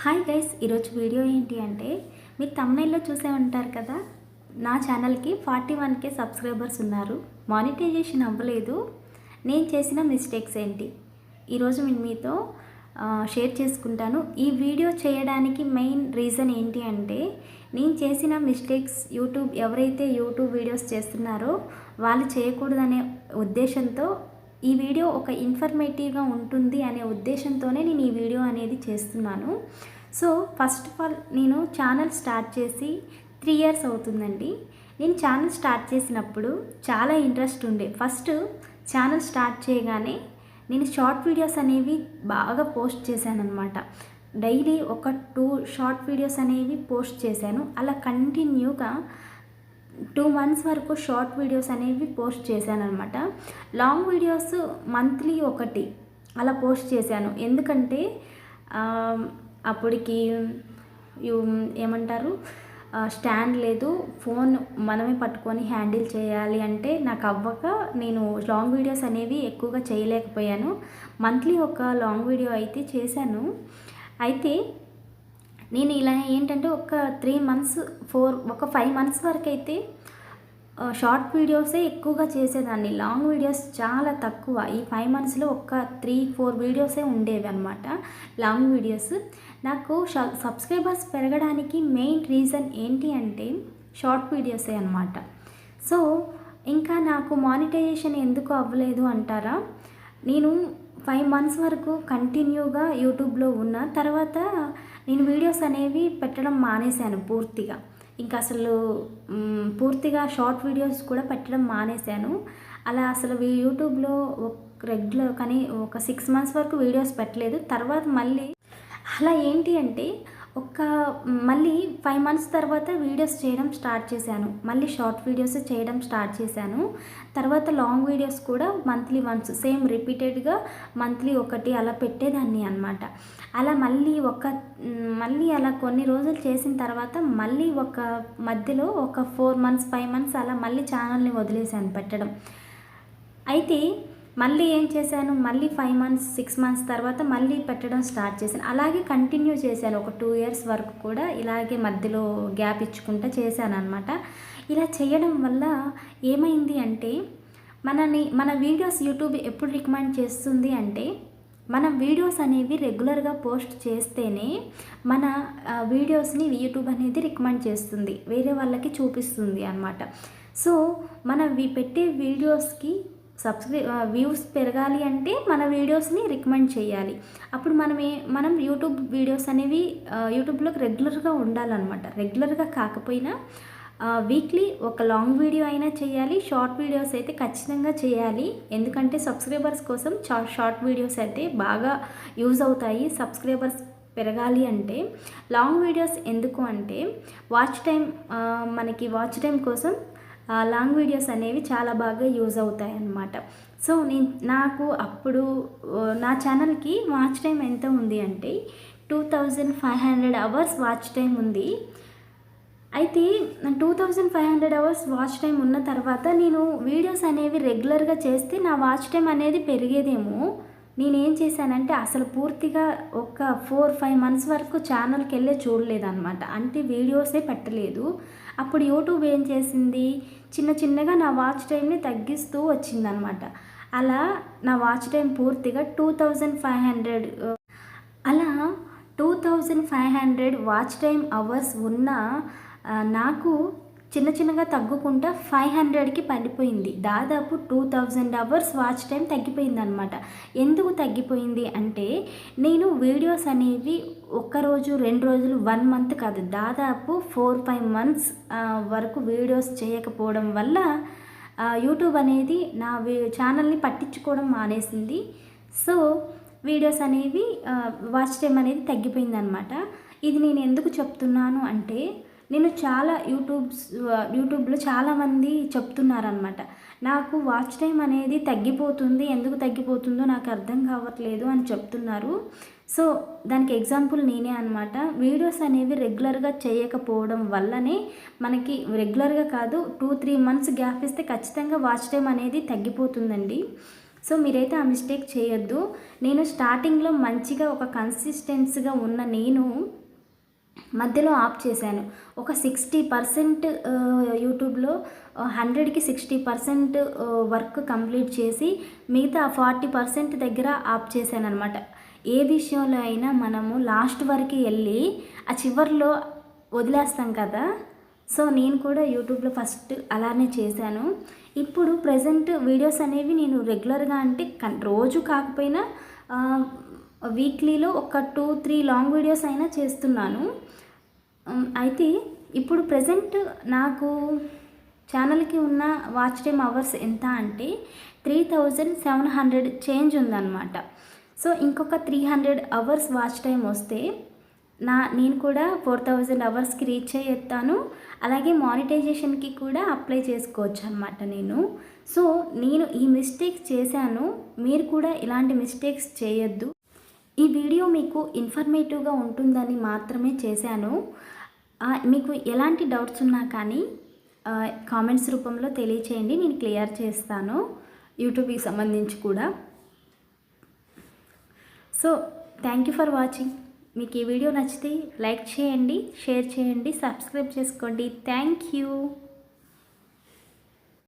Hi guys ఈరోజు video ఏంటి అంటే మీరు తమిళలో చూసే ఉంటారు కదా నా ఛానల్కి ఫార్టీ వన్కే సబ్స్క్రైబర్స్ ఉన్నారు. మానిటైజేషన్ అవ్వలేదు. నేను చేసిన మిస్టేక్స్ ఏంటి? ఈరోజు నేను మీతో షేర్ చేసుకుంటాను. ఈ వీడియో చేయడానికి మెయిన్ రీజన్ ఏంటి అంటే నేను చేసిన మిస్టేక్స్ యూట్యూబ్ ఎవరైతే యూట్యూబ్ వీడియోస్ చేస్తున్నారో వాళ్ళు చేయకూడదనే ఉద్దేశంతో ఈ వీడియో ఒక ఇన్ఫర్మేటివ్గా ఉంటుంది అనే ఉద్దేశంతోనే నేను ఈ వీడియో అనేది చేస్తున్నాను. సో ఫస్ట్ ఆఫ్ ఆల్ నేను ఛానల్ స్టార్ట్ చేసి త్రీ ఇయర్స్ అవుతుందండి. నేను ఛానల్ స్టార్ట్ చేసినప్పుడు చాలా ఇంట్రెస్ట్ ఉండే. ఫస్ట్ ఛానల్ స్టార్ట్ చేయగానే నేను షార్ట్ వీడియోస్ అనేవి బాగా పోస్ట్ చేశాను అనమాట డైలీ ఒక టూ షార్ట్ వీడియోస్ అనేవి పోస్ట్ చేశాను. అలా కంటిన్యూగా టూ మంత్స్ వరకు షార్ట్ వీడియోస్ అనేవి పోస్ట్ చేశాను అనమాట లాంగ్ వీడియోస్ మంత్లీ ఒకటి అలా పోస్ట్ చేశాను. ఎందుకంటే అప్పటికి ఏమంటారు స్టాండ్ లేదు. ఫోన్ మనమే పట్టుకొని హ్యాండిల్ చేయాలి అంటే నాకు అవ్వక నేను లాంగ్ వీడియోస్ అనేవి ఎక్కువగా చేయలేకపోయాను. మంత్లీ ఒక లాంగ్ వీడియో అయితే చేశాను. అయితే నేను ఇలా ఏంటంటే ఒక త్రీ మంత్స్ ఫోర్ ఒక ఫైవ్ మంత్స్ వరకు అయితే షార్ట్ వీడియోసే ఎక్కువగా చేసేదాన్ని. లాంగ్ వీడియోస్ చాలా తక్కువ. ఈ ఫైవ్ మంత్స్లో ఒక్క త్రీ ఫోర్ వీడియోసే ఉండేవి అనమాట లాంగ్ వీడియోస్ నాకు సబ్స్క్రైబర్స్ పెరగడానికి మెయిన్ రీజన్ ఏంటి అంటే షార్ట్ వీడియోసే అనమాట సో ఇంకా నాకు మానిటైజేషన్ ఎందుకు అవ్వలేదు అంటారా? నేను ఫైవ్ మంత్స్ వరకు కంటిన్యూగా యూట్యూబ్లో ఉన్న తర్వాత నేను వీడియోస్ అనేవి పెట్టడం మానేశాను పూర్తిగా. ఇంకా అసలు పూర్తిగా షార్ట్ వీడియోస్ కూడా పెట్టడం మానేశాను. అలా అసలు ఈ యూట్యూబ్లో రెగ్యులర్ కానీ ఒక సిక్స్ మంత్స్ వరకు వీడియోస్ పెట్టలేదు. తర్వాత మళ్ళీ అలా ఏంటి అంటే ఒక మళ్ళీ ఫైవ్ మంత్స్ తర్వాత వీడియోస్ చేయడం స్టార్ట్ చేశాను. మళ్ళీ షార్ట్ వీడియోస్ చేయడం స్టార్ట్ చేశాను. తర్వాత లాంగ్ వీడియోస్ కూడా మంత్లీ వన్స్ సేమ్ రిపీటెడ్గా మంత్లీ ఒకటి అలా పెట్టేదాన్ని అనమాట అలా మళ్ళీ ఒక మళ్ళీ అలా కొన్ని రోజులు చేసిన తర్వాత మళ్ళీ ఒక మధ్యలో ఒక ఫోర్ మంత్స్ ఫైవ్ మంత్స్ అలా మళ్ళీ ఛానల్ని వదిలేశాను పెట్టడం. అయితే మళ్ళీ ఏం చేశాను? మళ్ళీ ఫైవ్ మంత్స్ సిక్స్ మంత్స్ తర్వాత మళ్ళీ పెట్టడం స్టార్ట్ చేశాను. అలాగే కంటిన్యూ చేశాను. ఒక టూ ఇయర్స్ వరకు కూడా ఇలాగే మధ్యలో గ్యాప్ ఇచ్చుకుంటా చేశాను అనమాట ఇలా చేయడం వల్ల ఏమైంది అంటే మనని మన వీడియోస్ యూట్యూబ్ ఎప్పుడు రికమెండ్ చేస్తుంది అంటే మనం వీడియోస్ అనేవి రెగ్యులర్గా పోస్ట్ చేస్తేనే మన వీడియోస్ని యూట్యూబ్ అనేది రికమెండ్ చేస్తుంది. వేరే వాళ్ళకి చూపిస్తుంది అనమాట సో మన వి- పెట్టే వీడియోస్కి సబ్స్క్రై వ్యూస్ పెరగాలి అంటే మన వీడియోస్ని రికమెండ్ చేయాలి. అప్పుడు మనమే మనం యూట్యూబ్ వీడియోస్ అనేవి యూట్యూబ్లోకి రెగ్యులర్గా ఉండాలన్నమాట. రెగ్యులర్గా కాకపోయినా వీక్లీ ఒక లాంగ్ వీడియో అయినా చేయాలి. షార్ట్ వీడియోస్ అయితే ఖచ్చితంగా చేయాలి. ఎందుకంటే సబ్స్క్రైబర్స్ కోసం షార్ట్ వీడియోస్ అయితే బాగా యూజ్ అవుతాయి. సబ్స్క్రైబర్స్ పెరగాలి అంటే లాంగ్ వీడియోస్ ఎందుకు అంటే వాచ్ టైం మనకి వాచ్ టైం కోసం లాంగ్ వీడియోస్ అనేవి చాలా బాగా యూజ్ అవుతాయి అన్నమాట సో నేను నాకు అప్పుడు నా ఛానల్కి వాచ్ టైం ఎంత ఉంది అంటే two thousand five hundred hours watch time ఉంది. అయితే two thousand five hundred hours watch time ఉన్న తర్వాత నేను వీడియోస్ అనేవి రెగ్యులర్గా చేస్తే నా వాచ్ టైం అనేది పెరిగేదేమో. నేనేం చేశానంటే అసలు పూర్తిగా ఒక ఫోర్ ఫైవ్ మంత్స్ వరకు ఛానల్కి వెళ్ళే చూడలేదన్నమాట. అంటే వీడియోసే పెట్టలేదు. అప్పుడు యూట్యూబ్ ఏం చేసింది? చిన్న చిన్నగా నా వాచ్ టైంని తగ్గిస్తూ వచ్చిందనమాట అలా నా వాచ్ టైం పూర్తిగా టూ థౌజండ్ ఫైవ్ హండ్రెడ్ అలా two thousand five hundred watch time hours ఉన్న నాకు చిన్న చిన్నగా తగ్గుకుంటా ఫైవ్ హండ్రెడ్కి పడిపోయింది. దాదాపు two thousand hours watch time తగ్గిపోయింది అనమాట ఎందుకు తగ్గిపోయింది అంటే నేను వీడియోస్ అనేవి ఒక్కరోజు రెండు రోజులు వన్ మంత్ కాదు దాదాపు ఫోర్ ఫైవ్ మంత్స్ వరకు వీడియోస్ చేయకపోవడం వల్ల యూట్యూబ్ అనేది నా ఛానల్ని పట్టించుకోవడం మానేసింది. సో వీడియోస్ అనేవి వాచ్ టైం అనేది తగ్గిపోయిందనమాట ఇది నేను ఎందుకు చెప్తున్నాను అంటే నేను చాలా యూట్యూబ్స్ యూట్యూబ్లో చాలామంది చెప్తున్నారనమాట నాకు వాచ్ టైం అనేది తగ్గిపోతుంది ఎందుకు తగ్గిపోతుందో నాకు అర్థం కావట్లేదు అని చెప్తున్నారు. సో దానికి ఎగ్జాంపుల్ నేనే అనమాట వీడియోస్ అనేవి రెగ్యులర్గా చేయకపోవడం వల్లనే మనకి రెగ్యులర్గా కాదు టూ త్రీ మంత్స్ గ్యాప్ ఇస్తే ఖచ్చితంగా వాచ్ టైం అనేది తగ్గిపోతుందండి. సో మీరైతే ఆ మిస్టేక్ చేయొద్దు. నేను స్టార్టింగ్లో మంచిగా ఒక కన్సిస్టెన్సీగా ఉన్న నేను మధ్యలో ఆఫ్ చేశాను. ఒక సిక్స్టీ పర్సెంట్ యూట్యూబ్లో హండ్రెడ్కి సిక్స్టీ పర్సెంట్ వర్క్ కంప్లీట్ చేసి మిగతా ఫార్టీ పర్సెంట్ దగ్గర ఆఫ్ చేశాను అనమాట ఏ విషయంలో అయినా మనము లాస్ట్ వరకు వెళ్ళి ఆ చివరిలో వదిలేస్తాం కదా. సో నేను కూడా యూట్యూబ్లో ఫస్ట్ అలానే చేశాను. ఇప్పుడు ప్రజెంట్ వీడియోస్ అనేవి నేను రెగ్యులర్గా అంటే కన్- రోజు కాకపోయినా వీక్లీలో ఒక టూ త్రీ లాంగ్ వీడియోస్ అయినా చేస్తున్నాను. అయితే ఇప్పుడు ప్రజెంట్ నాకు ఛానల్కి ఉన్న వాచ్ టైమ్ అవర్స్ ఎంత అంటే three thousand seven hundred change ఉందన్నమాట. సో ఇంకొక three hundred hours watch time వస్తే నా నేను కూడా ఫోర్ థౌజండ్ అవర్స్కి రీచ్ అయ్యేస్తాను అలాగే మానిటైజేషన్కి కూడా అప్లై చేసుకోవచ్చు అనమాట నేను. సో నేను ఈ మిస్టేక్స్ చేశాను. మీరు కూడా ఇలాంటి మిస్టేక్స్ చేయొద్దు. ఈ వీడియో మీకు ఇన్ఫర్మేటివ్గా ఉంటుందని మాత్రమే చేశాను. మీకు ఎలాంటి డౌట్స్ ఉన్నా కానీ కామెంట్స్ రూపంలో తెలియచేయండి నేను క్లియర్ చేస్తాను. యూట్యూబ్కి సంబంధించి కూడా. So thank you for watching మీకు ఈ వీడియో నచ్చితే లైక్ చేయండి షేర్ చేయండి సబ్స్క్రైబ్ చేసుకోండి. Thank you